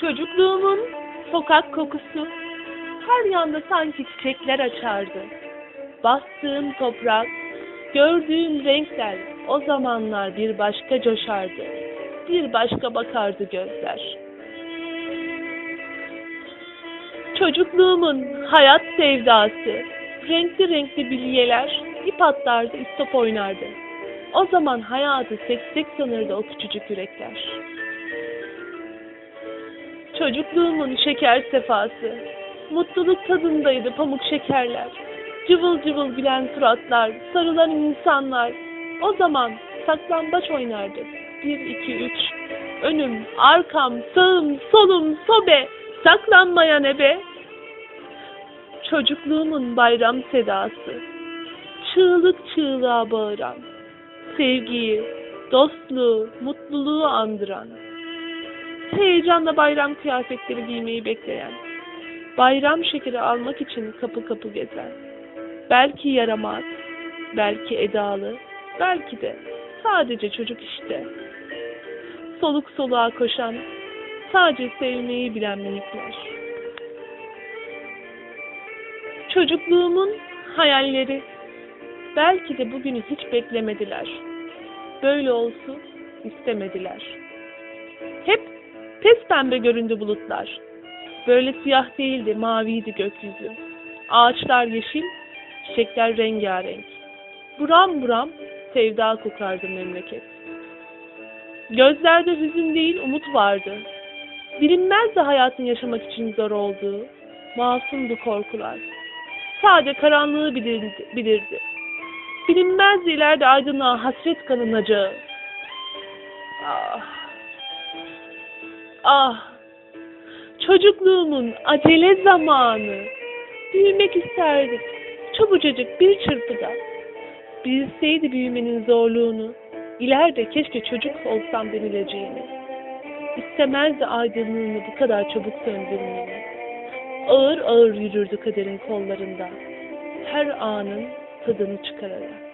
Çocukluğumun sokak kokusu her yanda sanki çiçekler açardı. Bastığım toprak, gördüğüm renkler o zamanlar bir başka coşardı. Bir başka bakardı gözler. Çocukluğumun hayat sevdası, renkli renkli bilyeler, ip atlardı, istop oynardı. O zaman hayatı seksek sanırdı o küçücük yürekler. Çocukluğumun şeker sefası, mutluluk tadındaydı pamuk şekerler. Cıvıl cıvıl gülen suratlar, sarılan insanlar. O zaman saklambaç oynardık. Bir, iki, üç. Önüm, arkam, sağım, solum, sobe. Saklanmaya ne be? Çocukluğumun bayram sedası. Çığlık çığlığa bağıran. Sevgiyi, dostluğu, mutluluğu andıran. Heyecanla bayram kıyafetleri giymeyi bekleyen. Bayram şekeri almak için kapı kapı gezen. Belki yaramaz, belki edalı, belki de sadece çocuk işte. Soluk soluğa koşan, sadece sevmeyi bilen minikler. Çocukluğumun hayalleri belki de bugünü hiç beklemediler. Böyle olsun istemediler. Hep pes pembe göründü bulutlar. Böyle siyah değildi, maviydi gökyüzü. Ağaçlar yeşil, çiçekler rengarenk. Buram buram sevda kokardı memleket. Gözlerde hüzün değil umut vardı. Bilinmezdi hayatın yaşamak için zor olduğu. Masumdu korkular. Sade karanlığı bilirdi. bilirdi. Bilinmezdi ileride aydınlığa hasret kalınacağı. Ah. Ah. Çocukluğumun acele zamanı. Büyümek isterdik. Çabucacık bir çırpıda. Bilseydi büyümenin zorluğunu, ileride keşke çocuk olsam denileceğini. İstemezdi aydınlığını bu kadar çabuk söndürmeyi. Ağır ağır yürürdü kaderin kollarında. Her anın tadını çıkararak.